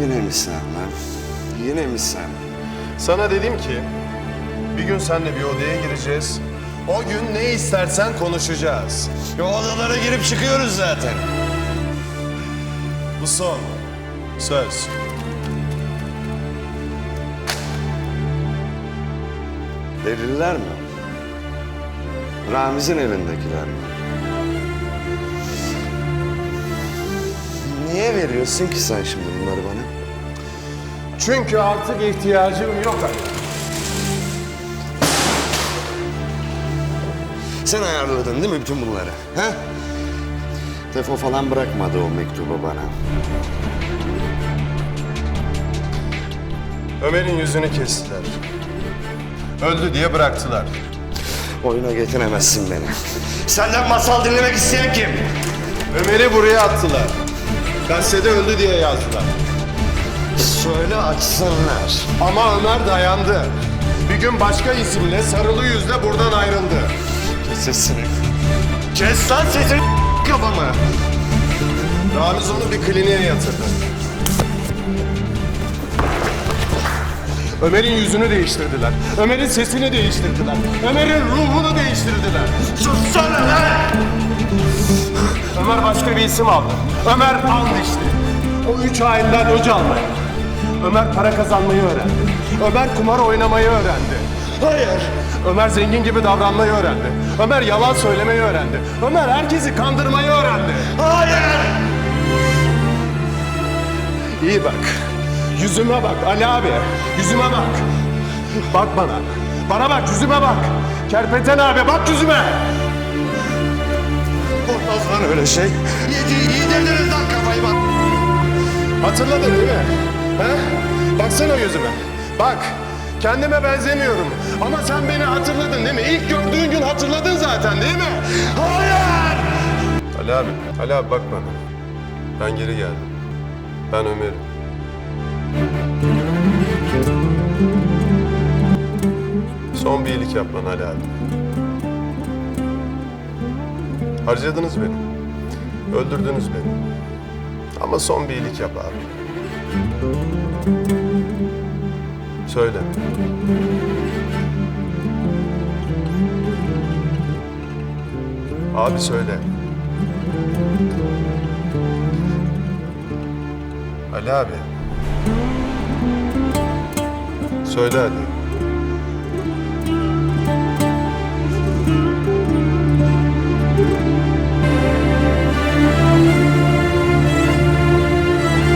Yine mi sen lan? Yine mi sen? Sana dedim ki bir gün seninle bir odaya gireceğiz. O gün ne istersen konuşacağız. Ya odalara girip çıkıyoruz zaten. Bu son. Söz. Deliller mi? Ramiz'in elindekiler mi? Niye veriyorsun ki sen şimdi bunları bana? Çünkü artık ihtiyacım yok Ali. Sen ayarladın değil mi bütün bunları? Ha? Tefo falan bırakmadı o mektubu bana. Ömer'in yüzünü kestiler. Öldü diye bıraktılar. Oyuna getiremezsin beni. Senden masal dinlemek isteyen kim? Ömer'i buraya attılar. Gazetede öldü diye yazdılar. Söyle açsınlar. Ama Ömer dayandı. Bir gün başka isimle sarılı yüzle buradan ayrıldı. Kes sesini. Kes lan sesini kafamı. Ramiz onu bir kliniğe yatırdı. Ömer'in yüzünü değiştirdiler. Ömer'in sesini değiştirdiler. Ömer'in ruhunu değiştirdiler. Sussana lan! İsim aldı. Ömer and içti. O üç hayinden öc almaya. Ömer para kazanmayı öğrendi. Ömer kumar oynamayı öğrendi. Hayır. Ömer zengin gibi davranmayı öğrendi. Ömer yalan söylemeyi öğrendi. Ömer herkesi kandırmayı öğrendi. Hayır. İyi bak. Yüzüme bak Ali abi. Yüzüme bak. Bak bana. Bana bak yüzüme bak. Kerpeten abi bak yüzüme. Olmaz lan öyle şey. Yedi, yedirdiniz lan kafayı bak. Hatırladın değil mi? He? Baksana yüzüme. Bak. Kendime benzemiyorum. Ama sen beni hatırladın değil mi? İlk gördüğün gün hatırladın zaten değil mi? Hayır. Ali abi. Ali abi bak bana. Ben geri geldim. Ben Ömer'im. Son bir iyilik yap bana Ali abi. Harcadınız beni. Öldürdünüz beni. Ama son bir iyilik yap abi. Söyle. Abi söyle. Ali abi. Söyle hadi.